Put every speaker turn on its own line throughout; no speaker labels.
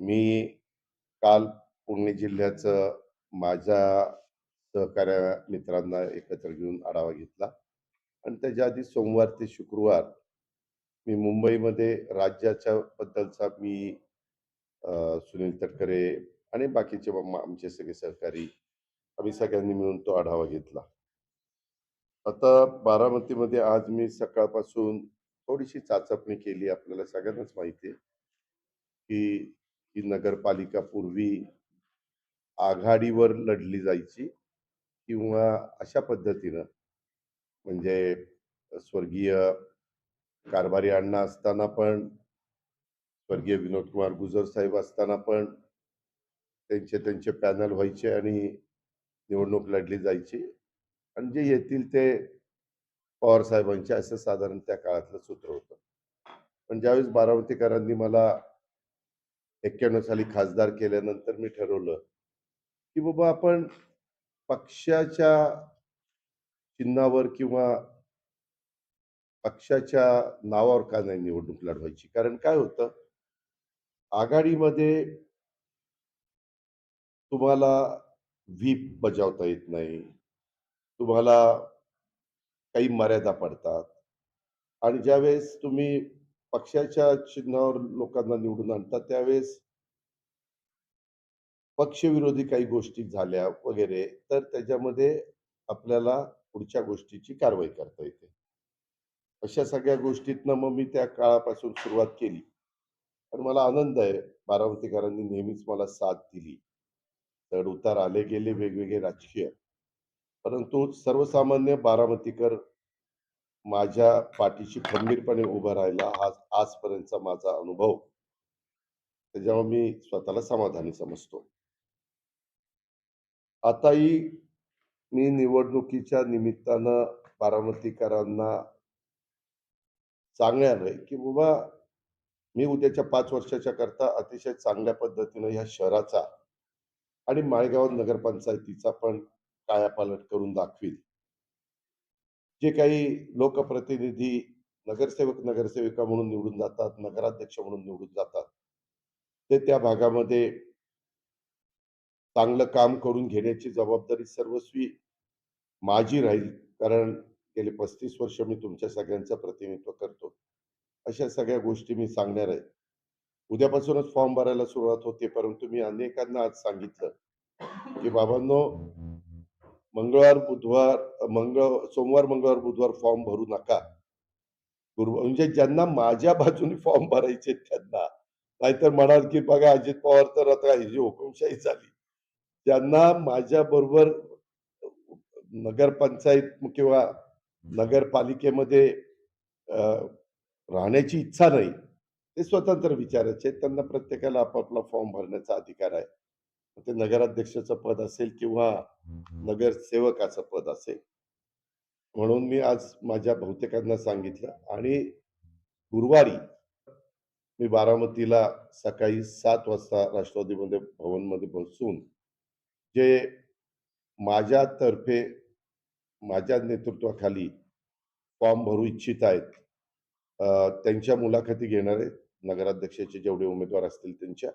मी काल पुणे जिल्ह्याचं माझ्या सहकार्या मित्रांना एकत्र घेऊन आढावा घेतला. आणि त्याच्या आधी सोमवार ते शुक्रवार मी मुंबईमध्ये राज्याच्या बद्दलचा मी सुनील तटकरे आणि बाकीचे आमचे सगळे सहकारी आम्ही सगळ्यांनी मिळून तो आढावा घेतला. आता बारामतीमध्ये आज मी सकाळपासून थोडीशी चाचपणी केली आपल्याला सगळ्यांनाच माहिती आहे की ही नगरपालिका पूर्वी आघाडीवर लढली जायची किंवा अशा पद्धतीनं म्हणजे स्वर्गीय कारभारी अण्णा असताना पण स्वर्गीय विनोद कुमार गुजर साहेब असताना पण त्यांचे त्यांचे पॅनल व्हायचे आणि निवडणूक लढली जायची. आणि जे येतील ते पवार साहेबांचे असं साधारण त्या काळातलं सूत्र होतं. पण ज्यावेळेस बारामतीकरांनी मला एक्क्याण्णव साली खासदार केल्यानंतर मी ठरवलं की बाबा आपण पक्षाच्या चिन्हावर किंवा पक्षाच्या नावावर का नाही निवडणूक लढवायची? कारण काय होतं? आघाडीमध्ये तुम्हाला व्हीप बजावता येत नाही. तुम्हाला काही मर्यादा पडतात. आणि ज्यावेळेस तुम्ही पक्षाच्या चिन्हावर लोकांना निवडून आणतात त्यावेळेस पक्षविरोधी काही गोष्टी झाल्या वगैरे तर त्याच्यामध्ये आपल्याला पुढच्या गोष्टीची कारवाई करता येते. अशा सगळ्या गोष्टीतनं मग मी त्या काळापासून सुरुवात केली. आणि मला आनंद आहे. बारामतीकरांनी नेहमीच मला साथ दिली. चढ उतार आले गेले वेगवेगळे राजकीय. परंतु सर्वसामान्य बारामतीकर माझ्या पाठीशी खंबीरपणे उभा राहिला हा आजपर्यंतचा माझा अनुभव. त्याच्यामुळे मी स्वतःला समाधानी समजतो. आताही मी निवडणुकीच्या निमित्तानं बारामतीकरांना सांगणार आहे की बाबा मी उद्याच्या पाच वर्षाच्या करता अतिशय चांगल्या पद्धतीनं ह्या शहराचा आणि माळेगाव नगरपंचायतीचा पण कायापालट करून दाखवील जे काही लोकप्रतिनिधी नगरसेवक नगरसेविका म्हणून निवडून जातात नगराध्यक्ष म्हणून निवडून जातात ते त्या भागामध्ये चांगलं काम करून घेण्याची जबाबदारी सर्वस्वी माझी राहील. कारण गेले पस्तीस वर्ष मी तुमच्या सगळ्यांचं प्रतिनिधित्व करतो. अशा सगळ्या गोष्टी मी सांगणार आहे. उद्यापासूनच फॉर्म भरायला सुरुवात होते परंतु मी अनेकांना आज सांगितलं की बाबांनो मंगळवार बुधवार मंगळ सोमवार मंगळवार बुधवार फॉर्म भरू नका. गुरुवार म्हणजे ज्यांना माझ्या बाजूने फॉर्म भरायचे त्यांना. नाहीतर म्हणाल की बघा अजित पवार तर आता ही जी हुकुमशाही झाली. ज्यांना माझ्या बरोबर नगरपंचायत किंवा नगरपालिकेमध्ये अं, राहण्याची इच्छा नाही ते स्वतंत्र विचारायचे त्यांना प्रत्येकाला आपापला फॉर्म भरण्याचा अधिकार आहे. ते नगराध्यक्षाचं पद असेल किंवा नगरसेवकाचं पद असेल. म्हणून मी आज माझ्या बहुतेकांना सांगितलं आणि गुरुवारी मी बारामतीला सकाळी सात वाजता राष्ट्रवादीमध्ये भवनमध्ये बसून जे माझ्यातर्फे माझ्या नेतृत्वाखाली फॉर्म भरू इच्छित आहेत त्यांच्या मुलाखती घेणार आहेत नगराध्यक्षाचे जेवढे उमेदवार असतील त्यांच्या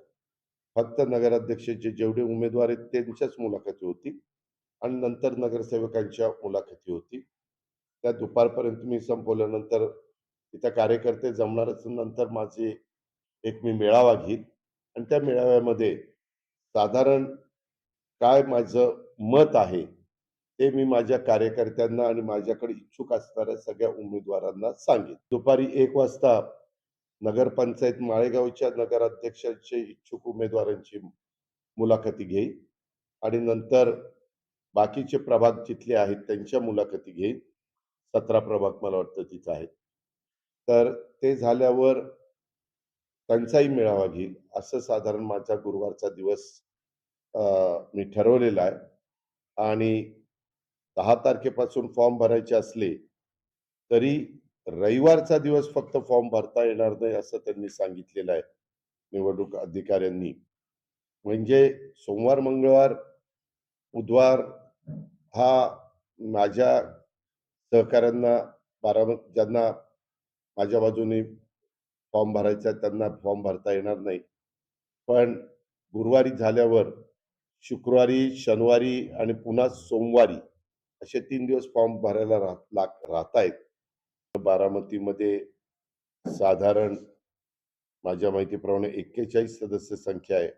फक्त नगराध्यक्षाचे जेवढे उमेदवार आहेत त्यांच्याच मुलाखती होती आणि नंतर नगरसेवकांच्या मुलाखती होती. त्या दुपारपर्यंत मी संपवल्यानंतर तिथं कार्यकर्ते जमणारच नंतर माझे एक मी मेळावा घेईन. आणि त्या मेळाव्यामध्ये साधारण काय माझं मत आहे ते मी माझ्या कार्यकर्त्यांना आणि माझ्याकडे इच्छुक असणाऱ्या सगळ्या उमेदवारांना सांगेन. दुपारी एक वाजता नगरपंचायत माळेगावच्या नगराध्यक्षांचे इच्छुक उमेदवारांची मुलाखती घेईन आणि नंतर बाकीचे प्रभाग जिथले आहेत त्यांच्या मुलाखती घेईन सतरा प्रभाग मला वाटतं तिथं आहेत. तर ते झाल्यावर त्यांचाही मेळावा घेईल. असं साधारण माझा गुरुवारचा दिवस मी ठरवलेला आहे. आणि दहा तारखेपासून फॉर्म भरायचे असले तरी रविवारचा दिवस फक्त फॉर्म भरता येणार नाही असं त्यांनी सांगितलेलं आहे निवडणूक अधिकाऱ्यांनी. म्हणजे सोमवार मंगळवार बुधवार हा माझ्या सहकाऱ्यांना बारामत ज्यांना माझ्या बाजूने फॉर्म भरायचा आहे त्यांना फॉर्म भरता येणार नाही. पण गुरुवारी झाल्यावर शुक्रवारी, शनिवारी आणि पुन्हा सोमवारी असे तीन दिवस फॉर्म भरायला राह लाग आहेत बारामतीमध्ये साधारण माझ्या माहितीप्रमाणे 41 सदस्य संख्या आहे.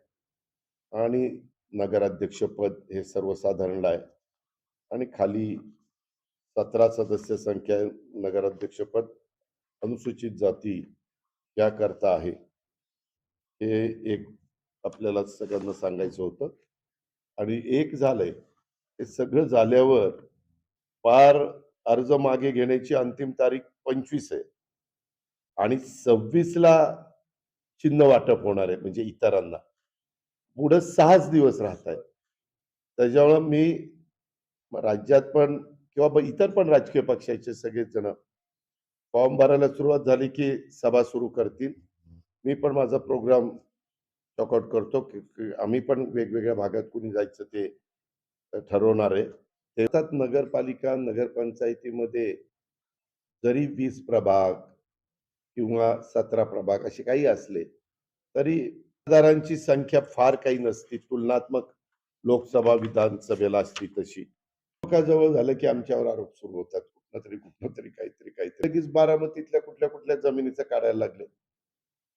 आणि नगराध्यक्षपद हे सर्वसाधारण आहे. आणि खाली 17 सदस्य संख्या नगराध्यक्षपद अनुसूचित जाती याकरता आहे. हे एक आपल्याला सगळ्यांना सांगायचं होतं. आणि एक झालंय, हे सगळं झाल्यावर पार अर्ज मागे घेण्याची अंतिम तारीख 25 आहे आणि सव्वीसला चिन्ह वाटप होणार आहे म्हणजे इतरांना. पुढं सहाच दिवस राहत आहे त्याच्यामुळं मी राज्यात पण किंवा इतर पण राजकीय पक्षाचे सगळेच जण फॉर्म भरायला सुरुवात झाली की सभा सुरू करतील. मी पण माझा प्रोग्राम चॉकआउट करतो की आम्ही पण वेगवेगळ्या भागात कुणी जायचं ते ठरवणार आहे. त्याच्यात नगरपालिका, नगरपंचायतीमध्ये जरी वीस प्रभाग किंवा 17 प्रभाग असे काही असले, तरी मतदारांची संख्या फार काही नसती. तुलनात्मक लोकसभा, विधानसभेला असती तशी. लोकांजवळ झालं की आमच्यावर आरोप सुरू होतात. कुठलं तरी, कुठलं तरी, काहीतरी, काहीतरी. लगेच बारामतीतल्या कुठल्या कुठल्या जमिनीचं काढायला लागले.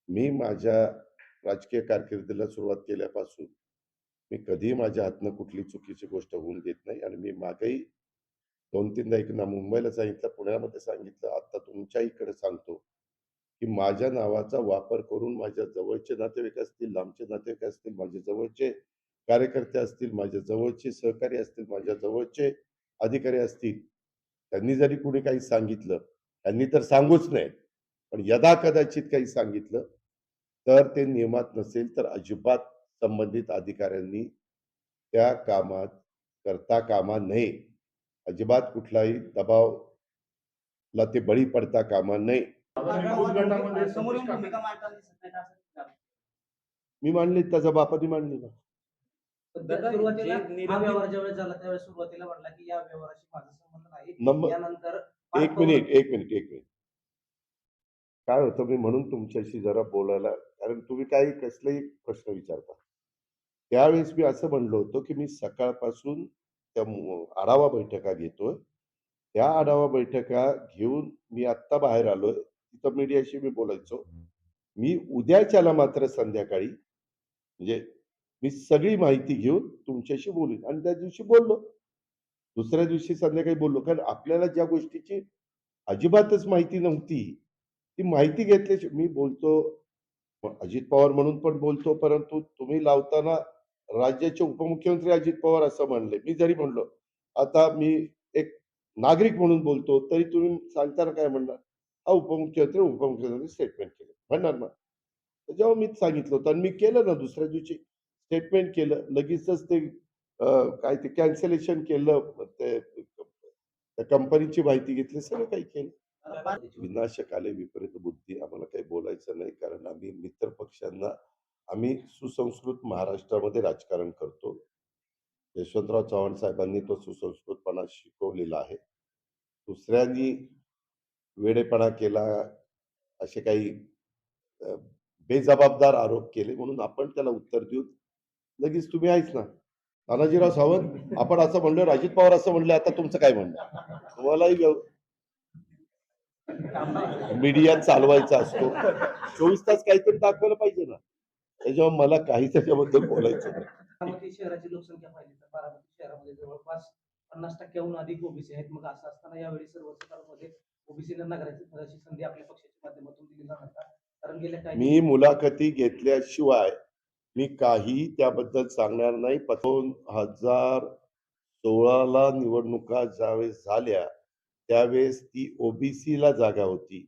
मी माझ्या राजकीय कारकिर्दीला सुरुवात केल्यापासून मी कधीही माझ्या हातनं कुठली चुकीची गोष्ट होऊन देत नाही आणि मी मागेही 2-3दा एकदा मुंबईला सांगितलं, पुण्यामध्ये सांगितलं, आता तुमच्या इकडे सांगतो, की माझ्या नावाचा वापर करून माझ्या जवळचे नातेवाईक असतील, लांबचे नातेवाईक असतील, माझे जवळचे कार्यकर्ते असतील, माझ्या जवळचे सहकारी असतील, माझ्या जवळचे अधिकारी असतील, त्यांनी जरी कुणी काही सांगितलं, त्यांनी तर सांगूच नये. पण यदा कदाचित काही सांगितलं, तर ते नियमात नसेल तर अजिबात संबंधित अधिकाऱ्यांनी त्या कामात करता कामा नये. अजिबात कुठलाही दबावला ते बळी पडता कामा नये. मी मांडली, त्याच्या बापाने मांडली ना.
पण
दादा,
त्यात सुरुवातीला
जे निलंबित-
व्यवहार ज्यावेळेस झाला त्यावेळेस सुरुवातीला म्हटला की या व्यवहाराशी माझा संबंध नाही
नंबर
यानंतर
एक मिनिट, एक मिनिट, एक मिनिट. काय होतं मी म्हणून तुमच्याशी जरा बोलायला कारण तुम्ही काही कसलेही प्रश्न विचारता. त्यावेळेस मी असं म्हणलो होतो, की मी सकाळपासून त्या आढावा बैठका घेतोय. त्या आढावा बैठका घेऊन मी आत्ता बाहेर आलोय. तिथं मीडियाशी मी बोलायचो. मी उद्याच्याला मात्र संध्याकाळी म्हणजे मी सगळी माहिती घेऊन तुमच्याशी बोलीन आणि त्या दिवशी बोललो. दुसऱ्या दिवशी संध्याकाळी बोललो. कारण आपल्याला ज्या गोष्टीची अजिबातच माहिती नव्हती, ती माहिती घेतल्याशिवाय मी बोलतो अजित पवार म्हणून पण बोलतो, परंतु तुम्ही लावताना राज्याचे उपमुख्यमंत्री अजित पवार असं म्हणले. मी जरी म्हणलो, आता मी एक नागरिक म्हणून बोलतो, तरी तुम्ही सांगताना काय म्हणणार? हा उपमुख्यमंत्री, उपमुख्यमंत्री स्टेटमेंट केलं. म्हणणार ना. जेव्हा मी सांगितलं होतं आणि मी केलं ना दुसऱ्या दिवशी स्टेटमेंट केलं. लगेचच ते काय ते कॅन्सलेशन केलं. ते त्या कंपनीची माहिती घेतली, सगळं काही केलं. विनाशक आले विपरीत बुद्धी आम्हाला काही बोलायचं नाही कारण आम्ही मित्र पक्षांना आम्ही सुसंस्कृत महाराष्ट्रामध्ये राजकारण करतो. यशवंतराव चव्हाण साहेबांनी तो सुसंस्कृतपणा शिकवलेला आहे. दुसऱ्यांनी वेडेपणा केला, असे काही बेजबाबदार आरोप केले म्हणून आपण त्याला उत्तर देऊन लगेच तुम्ही आहेच ना. तानाजीराव सावंत आपण असं म्हणलो, अजित पवार असं म्हणलं आता तुमचं काय म्हणणं? तुम्हालाही मीडिया चालवायचा असतो. 24 तास काहीतरी दाखवायला पाहिजे ना. त्याच्यामुळे मला काही त्याच्याबद्दल बोलायचं नाही.
बारामती शहराची लोकसंख्या पाहिली तर बारामती शहरामध्ये जवळपास पन्नास टक्क्याहून अधिक ओबीसी आहेत. मग असं असताना यावेळी सर्वसाधारणमध्ये ओबीसीला नगराची नगराची संधी आपल्या पक्षाच्या माध्यमातून दिली जाणार का? कारण गेल्या काही
मी मुलाखती घेतल्याशिवाय मी काही त्याबद्दल सांगणार नाही. 2016 ला निवडणुका ज्यावेळेस झाल्या, त्यावेळेस ती ओबीसीला जागा होती.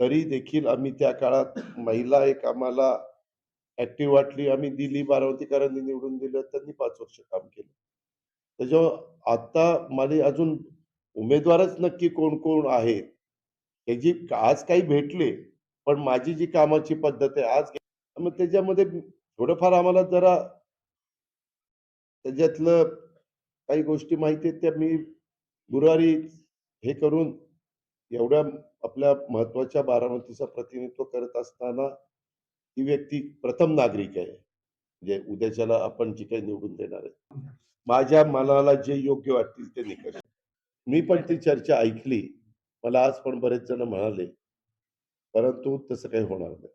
तरी देखील आम्ही त्या काळात महिला एक आम्हाला ऍक्टिव्ह वाटली, आम्ही दिली. बारामतीकरांनी निवडून दिलं. त्यांनी पाच वर्ष काम केलं. त्याच्यामुळं आता मला अजून उमेदवारच नक्की कोण-कोण आहेत, ह्याची आज काही भेटले, पण माझी जी कामाची पद्धत आहे आज मग त्याच्यामध्ये थोडंफार आम्हाला जरा त्याच्यातलं काही गोष्टी माहिती आहेत त्या मी गुरुवारी हे करून एवढ्या आपल्या महत्त्वाच्या बारामतीचं प्रतिनिधित्व करत असताना ती व्यक्ती प्रथम नागरिक आहे. म्हणजे उद्याच्याला आपण जी काही निवडून देणार आहे. माझ्या मनाला जे योग्य वाटतील ते निकष. मी पण ती चर्चा ऐकली. मला आज पण बरेच जण म्हणाले. परंतु तसं काही होणार नाही.